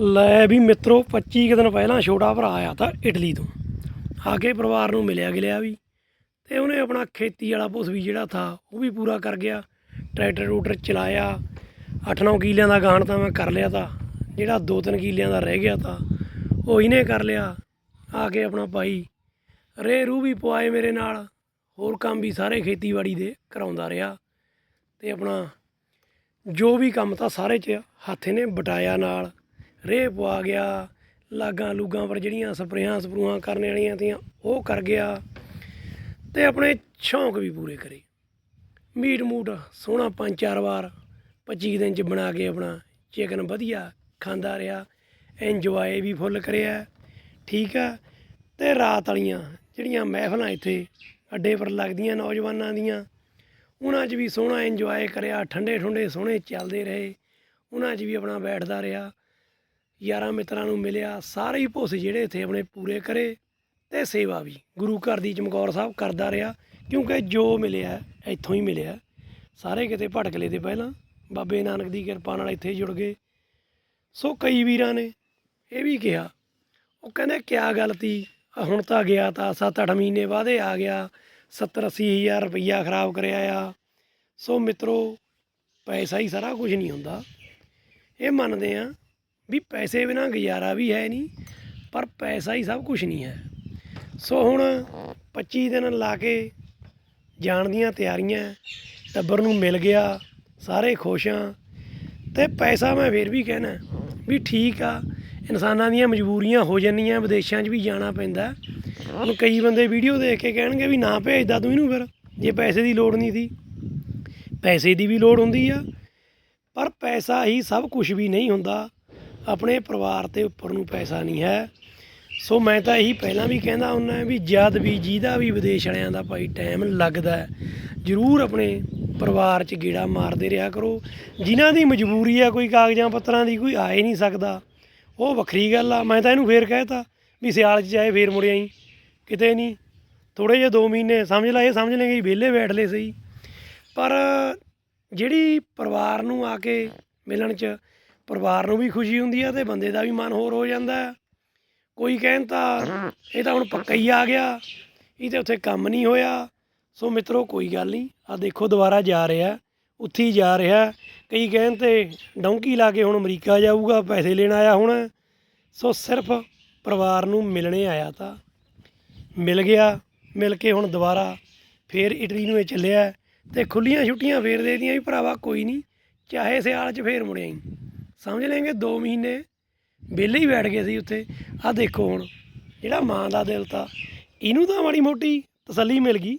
ਲੈ ਵੀ ਮਿੱਤਰੋ 25 ਕੁ ਦਿਨ ਪਹਿਲਾਂ ਛੋਟਾ ਭਰਾ ਆਇਆ ਤਾਂ ਇਟਲੀ ਤੋਂ। ਆ ਕੇ ਪਰਿਵਾਰ ਨੂੰ ਮਿਲਿਆ ਗਿਲਿਆ ਵੀ। ਤੇ ਉਹਨੇ ਆਪਣਾ ਖੇਤੀ ਵਾਲਾ ਪੁੱਸ ਵੀ ਜਿਹੜਾ ਥਾ, ਉਹ ਵੀ ਪੂਰਾ ਕਰ ਗਿਆ। ਟਰੈਕਟਰ ਰੂਟਰ ਚਲਾਇਆ। 8-9 ਕਿੱਲਿਆਂ ਦਾ ਗਾਣ ਤਾਂ ਮੈਂ ਕਰ ਲਿਆ ਤਾਂ, ਜਿਹੜਾ 2-3 ਕਿੱਲਿਆਂ ਦਾ ਰਹਿ ਗਿਆ ਤਾਂ, ਉਹ ਇਹਨੇ ਕਰ ਲਿਆ। ਆ ਕੇ ਆਪਣਾ ਭਾਈ ਰੇ ਰੂ ਵੀ ਪਵਾਏ ਮੇਰੇ ਨਾਲ। ਹੋਰ ਕੰਮ ਵੀ ਸਾਰੇ ਖੇਤੀਬਾੜੀ ਦੇ ਕਰਾਉਂਦਾ ਰਿਹਾ। ਤੇ ਆਪਣਾ ਜੋ ਵੀ ਕੰਮ ਤਾਂ ਸਾਰੇ 'ਚ ਹੱਥ ਨੇ ਬਟਾਇਆ ਨਾਲ। ਰੇਹ ਪਵਾ ਗਿਆ, ਲਾਗਾਂ ਲੂਗਾਂ ਪਰ ਜਿਹੜੀਆਂ ਸਪਰੇਆਂ ਸਪਰੂਆਂ ਕਰਨ ਵਾਲੀਆਂ ਤੀਆਂ, ਉਹ ਕਰ ਗਿਆ ਤੇ ਆਪਣੇ ਸ਼ੌਂਕ ਵੀ ਪੂਰੇ ਕਰੇ। ਮੀਟ ਮੂਟ ਸੋਹਣਾ ਪੰਜ ਚਾਰ ਵਾਰ 25 ਦਿਨ ਚ ਬਣਾ ਕੇ ਆਪਣਾ ਚਿਕਨ ਵਧੀਆ ਖਾਂਦਾ ਰਿਹਾ ਇੰਜੋਏ ਵੀ ਫੁੱਲ ਕਰਿਆ, ਠੀਕ ਆ। ਤੇ ਰਾਤ ਵਾਲੀਆਂ ਜਿਹੜੀਆਂ ਮਹਿਫਲਾਂ ਇੱਥੇ ਅੱਡੇ ਪਰ ਲੱਗਦੀਆਂ ਨੌਜਵਾਨਾਂ ਦੀਆਂ, ਉਹਨਾਂ 'ਚ ਵੀ ਸੋਹਣਾ ਇੰਜੋਏ ਕਰਿਆ ਠੰਡੇ ਠੁੰਡੇ ਸੋਹਣੇ ਚੱਲਦੇ ਰਹੇ, ਉਹਨਾਂ 'ਚ ਵੀ ਆਪਣਾ ਬੈਠਦਾ ਰਿਹਾ। ਯਾਰਾਂ ਮਿੱਤਰਾਂ ਨੂੰ ਮਿਲਿਆ ਸਾਰੇ ਹੀ ਭੁੱਸ ਜਿਹੜੇ ਇੱਥੇ ਆਪਣੇ ਪੂਰੇ ਕਰੇ ਤੇ ਸੇਵਾ ਵੀ ਗੁਰੂ ਘਰ ਦੀ ਚਮਕੌਰ ਸਾਹਿਬ ਕਰਦਾ ਰਿਹਾ, ਕਿਉਂਕਿ ਜੋ ਮਿਲਿਆ ਇੱਥੋਂ ਹੀ ਮਿਲਿਆ। ਸਾਰੇ ਕਿਤੇ ਭਟਕਲੇ ਤੇ ਪਹਿਲਾਂ ਬਾਬੇ ਨਾਨਕ ਦੀ ਕਿਰਪਾ ਨਾਲ ਇੱਥੇ ਜੁੜ ਗਏ। ਸੋ ਕਈ ਵੀਰਾਂ ਨੇ ਇਹ ਵੀ ਕਿਹਾ, ਉਹ ਕਹਿੰਦੇ, ਕਿਆ ਗੱਲ ਤੀ? ਹੁਣ ਤਾਂ ਗਿਆ ਤਾਂ 7-8 ਮਹੀਨੇ ਬਾਅਦ ਆ ਗਿਆ 70-80 ਹਜ਼ਾਰ ਰੁਪਈਆ ਖਰਾਬ ਕਰਿਆ ਆ। ਸੋ ਮਿੱਤਰੋ, ਪੈਸਾ ਹੀ ਸਾਰਾ ਕੁਝ ਨਹੀਂ ਹੁੰਦਾ। ਇਹ ਮੰਨਦੇ ਆ ਵੀ ਪੈਸੇ ਬਿਨਾਂ ਗੁਜ਼ਾਰਾ ਵੀ ਹੈ ਨਹੀਂ, ਪਰ ਪੈਸਾ ਹੀ ਸਭ ਕੁਝ ਨਹੀਂ ਹੈ। ਸੋ ਹੁਣ 25 ਦਿਨ ਲਾ ਕੇ ਜਾਣ ਦੀਆਂ ਤਿਆਰੀਆਂ, ਟੱਬਰ ਨੂੰ ਮਿਲ ਗਿਆ, ਸਾਰੇ ਖੁਸ਼ ਆ ਤੇ ਪੈਸਾ ਮੈਂ ਫੇਰ ਵੀ ਕਹਿਣਾ ਵੀ ਠੀਕ ਆ, ਇਨਸਾਨਾਂ ਦੀਆਂ ਮਜਬੂਰੀਆਂ ਹੋ ਜਾਂਦੀਆਂ, ਵਿਦੇਸ਼ਾਂ 'ਚ ਵੀ ਜਾਣਾ ਪੈਂਦਾ। ਹੁਣ ਕਈ ਬੰਦੇ ਵੀਡੀਓ ਦੇਖ ਕੇ ਕਹਿਣਗੇ ਵੀ ਨਾ ਭੇਜਦਾ ਤੂੰ ਇਹਨੂੰ ਫਿਰ, ਜੇ ਪੈਸੇ ਦੀ ਲੋੜ ਨਹੀਂ ਸੀ। ਪੈਸੇ ਦੀ ਵੀ ਲੋੜ ਹੁੰਦੀ ਆ, ਪਰ ਪੈਸਾ ਹੀ ਸਭ ਕੁਝ ਵੀ ਨਹੀਂ ਹੁੰਦਾ। ਆਪਣੇ ਪਰਿਵਾਰ ਤੇ ਉੱਪਰ ਨੂੰ ਪੈਸਾ ਨਹੀਂ ਹੈ। ਸੋ ਮੈਂ ਤਾਂ ਇਹੀ ਪਹਿਲਾਂ ਵੀ ਕਹਿੰਦਾ ਹੁੰਦਾ ਵੀ ਜਦ ਵੀ ਜਿਹਦਾ ਵੀ ਵਿਦੇਸ਼ ਵਾਲਿਆਂ ਦਾ ਭਾਈ ਟਾਈਮ ਲੱਗਦਾ ਜ਼ਰੂਰ ਆਪਣੇ ਪਰਿਵਾਰ 'ਚ ਗੇੜਾ ਮਾਰਦੇ ਰਿਹਾ ਕਰੋ। ਜਿਨ੍ਹਾਂ ਦੀ ਮਜਬੂਰੀ ਆ ਕੋਈ ਕਾਗਜ਼ਾਂ ਪੱਤਰਾਂ ਦੀ, ਕੋਈ ਆ ਹੀ ਨਹੀਂ ਸਕਦਾ। ਉਹ ਵੱਖਰੀ ਗੱਲ ਆ, ਮੈਂ ਤਾਂ ਇਹਨੂੰ ਫੇਰ ਕਹਿਤਾ ਵੀ ਸਿਆਲ 'ਚ ਜਾਏ ਫੇਰ ਮੁੜਿਆ ਹੀ, ਕਿਤੇ ਨਹੀਂ। ਥੋੜੇ ਜਿਹੇ 2 ਮਹੀਨੇ, ਸਮਝ ਲਾ, ਇਹ ਸਮਝ ਲੈਂਗੇ ਵਿਹਲੇ ਬੈਠ ਲਏ ਸਹੀ। ਪਰ ਜਿਹੜੀ ਪਰਿਵਾਰ ਨੂੰ ਆ ਕੇ ਮਿਲਣ 'ਚ ਪਰਿਵਾਰ ਨੂੰ ਵੀ ਖੁਸ਼ੀ ਹੁੰਦੀ ਆ ਤੇ ਬੰਦੇ ਦਾ ਵੀ ਮਨ ਹੋਰ ਹੋ ਜਾਂਦਾ ਕੋਈ ਕਹਿਣ ਤਾਂ ਇਹ ਤਾਂ ਹੁਣ ਪੱਕਾ ਹੀ ਆ ਗਿਆ। ਇਹ ਤੇ ਉੱਥੇ ਕੰਮ ਨਹੀਂ ਹੋਇਆ। ਸੋ ਮਿੱਤਰੋ, ਕੋਈ ਗੱਲ ਨਹੀਂ। ਆ ਦੇਖੋ, ਦੁਬਾਰਾ ਜਾ ਰਿਹਾ। ਉੱਥੇ ਹੀ ਜਾ ਰਿਹਾ। ਕਈ ਕਹਿਣ ਤੇ ਡੌਂਕੀ ਲਾ ਕੇ ਹੁਣ ਅਮਰੀਕਾ ਜਾਊਗਾ, ਪੈਸੇ ਲੈਣ ਆਇਆ ਹੁਣ। ਸੋ ਸਿਰਫ ਪਰਿਵਾਰ ਨੂੰ ਮਿਲਣੇ ਆਇਆ ਤਾਂ। ਮਿਲ ਗਿਆ। ਮਿਲ ਕੇ ਹੁਣ ਦੁਬਾਰਾ ਫੇਰ ਇਟਲੀ ਨੂੰ ਇਹ ਚੱਲਿਆ। ਤੇ ਖੁੱਲੀਆਂ ਛੁੱਟੀਆਂ ਫੇਰ ਦੇ ਦੀਆਂ ਵੀ ਭਰਾਵਾ, ਕੋਈ ਨਹੀਂ। ਚਾਹੇ ਸਿਆਲ 'ਚ ਫੇਰ ਮੁੜਿਆ ਹੀ। ਸਮਝ ਲੈਂਗੇ 2 ਮਹੀਨੇ ਵਿਹਲੇ ਹੀ ਬੈਠ ਗਏ ਸੀ ਉੱਥੇ। ਆਹ ਦੇਖੋ ਹੁਣ, ਜਿਹੜਾ ਮਾਂ ਦਾ ਦਿਲ ਤਾਂ ਇਹਨੂੰ ਤਾਂ ਮਾੜੀ ਮੋਟੀ ਤਸੱਲੀ ਮਿਲ ਗਈ।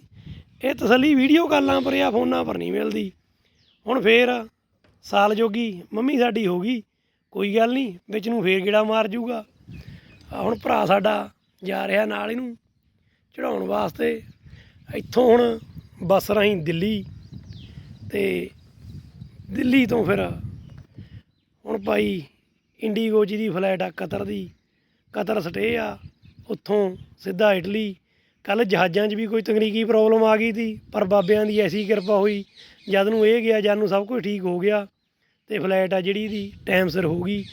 ਇਹ ਤਸੱਲੀ ਵੀਡੀਓ ਕਾਲਾਂ ਪਰ ਜਾਂ ਫੋਨਾਂ ਪਰ ਨਹੀਂ ਮਿਲਦੀ। ਹੁਣ ਫੇਰ ਸਾਲ ਜੋਗੀ ਮੰਮੀ ਸਾਡੀ ਹੋ ਗਈ, ਕੋਈ ਗੱਲ ਨਹੀਂ, ਵਿੱਚ ਨੂੰ ਫੇਰ ਗੇੜਾ ਮਾਰ ਜੂਗਾ। ਹੁਣ ਭਰਾ ਸਾਡਾ ਜਾ ਰਿਹਾ ਨਾਲ ਇਹਨੂੰ ਚੜਾਉਣ ਵਾਸਤੇ। ਇੱਥੋਂ ਹੁਣ ਬੱਸ ਰਾਹੀਂ ਦਿੱਲੀ ਤੇ ਦਿੱਲੀ ਤੋਂ ਫਿਰ ਹੁਣ ਭਾਈ ਇੰਡੀਗੋ ਜੀ ਦੀ ਫਲਾਈਟ ਆ, ਕਤਰ ਦੀ, ਕਤਰ ਸਟੇ ਆ, ਉੱਥੋਂ ਸਿੱਧਾ ਇਟਲੀ। ਕੱਲ ਜਹਾਜ਼ਾਂ 'ਚ ਵੀ ਕੋਈ ਤਕਨੀਕੀ ਪ੍ਰੋਬਲਮ ਆ ਗਈ ਸੀ ਪਰ ਬਾਬਿਆਂ ਦੀ ਐਸੀ ਕਿਰਪਾ ਹੋਈ, ਜਦ ਨੂੰ ਇਹ ਗਿਆ, ਜਦ ਨੂੰ ਸਭ ਕੁਝ ਠੀਕ ਹੋ ਗਿਆ, ਤੇ ਫਲੈਟ ਆ ਜਿਹੜੀ ਦੀ ਟਾਈਮ ਸਿਰ ਹੋ ਗਈ।